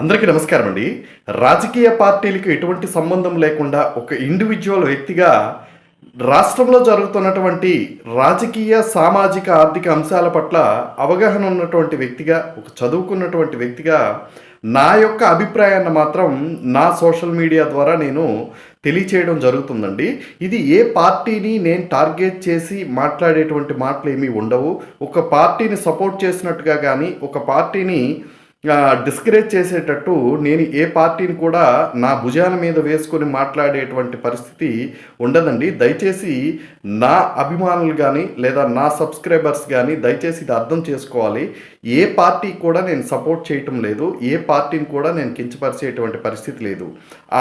అందరికీ నమస్కారం అండి. రాజకీయ పార్టీలకు ఎటువంటి సంబంధం లేకుండా ఒక ఇండివిజువల్ వ్యక్తిగా రాష్ట్రంలో జరుగుతున్నటువంటి రాజకీయ సామాజిక ఆర్థిక అంశాల పట్ల అవగాహన ఉన్నటువంటి వ్యక్తిగా ఒక చదువుకున్నటువంటి వ్యక్తిగా నా యొక్క అభిప్రాయాన్ని మాత్రం నా సోషల్ మీడియా ద్వారా నేను తెలియచేయడం జరుగుతుందండి. ఇది ఏ పార్టీని నేను టార్గెట్ చేసి మాట్లాడేటువంటి మాటలు ఏమీ ఉండవు. ఒక పార్టీని సపోర్ట్ చేసినట్టుగా కానీ ఒక పార్టీని డిస్కరేజ్ చేసేటట్టు నేను ఏ పార్టీని కూడా నా భుజాల మీద వేసుకొని మాట్లాడేటువంటి పరిస్థితి ఉండదండి. దయచేసి నా అభిమానులు కానీ లేదా నా సబ్స్క్రైబర్స్ కానీ దయచేసి ఇది అర్థం చేసుకోవాలి. ఏ పార్టీ కూడా నేను సపోర్ట్ చేయటం లేదు. ఏ పార్టీని కూడా నేను కించపరిచేటువంటి పరిస్థితి లేదు.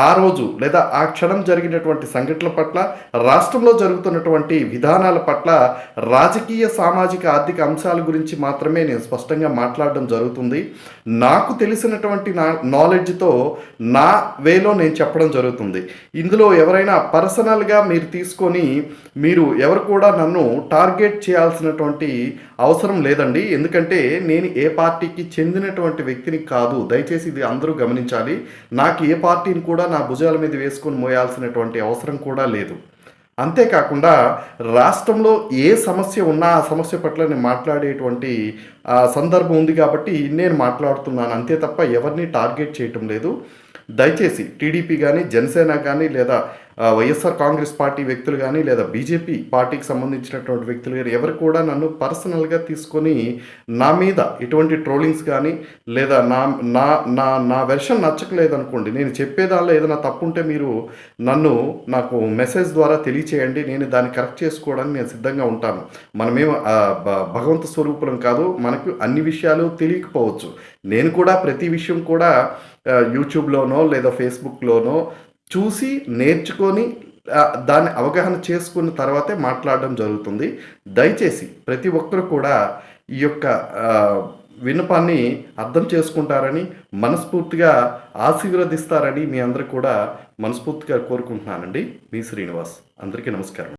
ఆ రోజు లేదా ఆ క్షణం జరిగినటువంటి సంఘటనల పట్ల రాష్ట్రంలో జరుగుతున్నటువంటి విధానాల పట్ల రాజకీయ సామాజిక ఆర్థిక అంశాల గురించి మాత్రమే నేను స్పష్టంగా మాట్లాడడం జరుగుతుంది. నాకు తెలిసినటువంటి నా నాలెడ్జ్తో నా వేలో నేను చెప్పడం జరుగుతుంది. ఇందులో ఎవరైనా పర్సనల్గా మీరు తీసుకొని మీరు ఎవరు కూడా నన్ను టార్గెట్ చేయాల్సినటువంటి అవసరం లేదండి. ఎందుకంటే నేను ఏ పార్టీకి చెందినటువంటి వ్యక్తిని కాదు. దయచేసి ఇది అందరూ గమనించాలి. నాకు ఏ పార్టీని కూడా నా భుజాల మీద వేసుకొని మోయాల్సినటువంటి అవసరం కూడా లేదు. అంతేకాకుండా రాష్ట్రంలో ఏ సమస్య ఉన్నా ఆ సమస్య పట్ల నేను మాట్లాడేటువంటి ఆ, సందర్భం ఉంది కాబట్టి నేను మాట్లాడుతున్నాను. అంతే తప్ప ఎవరిని టార్గెట్ చేయటం లేదు. దయచేసి టీడీపీ కానీ జనసేన కానీ లేదా వైఎస్ఆర్ కాంగ్రెస్ పార్టీ వ్యక్తులు కానీ లేదా బీజేపీ పార్టీకి సంబంధించినటువంటి వ్యక్తులు కానీ ఎవరు కూడా నన్ను పర్సనల్గా తీసుకొని నా మీద ఎటువంటి ట్రోలింగ్స్ కానీ లేదా నా నా నా నా వెర్షన్ నచ్చకలేదనుకోండి నేను చెప్పేదానిలో ఏదైనా తప్పు ఉంటే మీరు నన్ను నాకు మెసేజ్ ద్వారా తెలియచేయండి నేను దాన్ని కరెక్ట్ చేసుకోవడానికి నేను సిద్ధంగా ఉంటాను. మనమేం భగవంత స్వరూపులం కాదు మనకు అన్ని విషయాలు తెలియకపోవచ్చు. నేను కూడా ప్రతి విషయం కూడా యూట్యూబ్లోనో లేదా ఫేస్బుక్లోనో చూసి నేర్చుకొని దాన్ని అవగాహన చేసుకున్న తర్వాతే మాట్లాడడం జరుగుతుంది. దయచేసి ప్రతి ఒక్కరు కూడా ఈ యొక్క వినపాన్ని విన్నపాన్ని అర్థం చేసుకుంటారని మనస్ఫూర్తిగా ఆశీర్వదిస్తారని మీ అందరూ కూడా మనస్ఫూర్తిగా కోరుకుంటున్నానండి. మీ శ్రీనివాస్ అందరికీ నమస్కారం.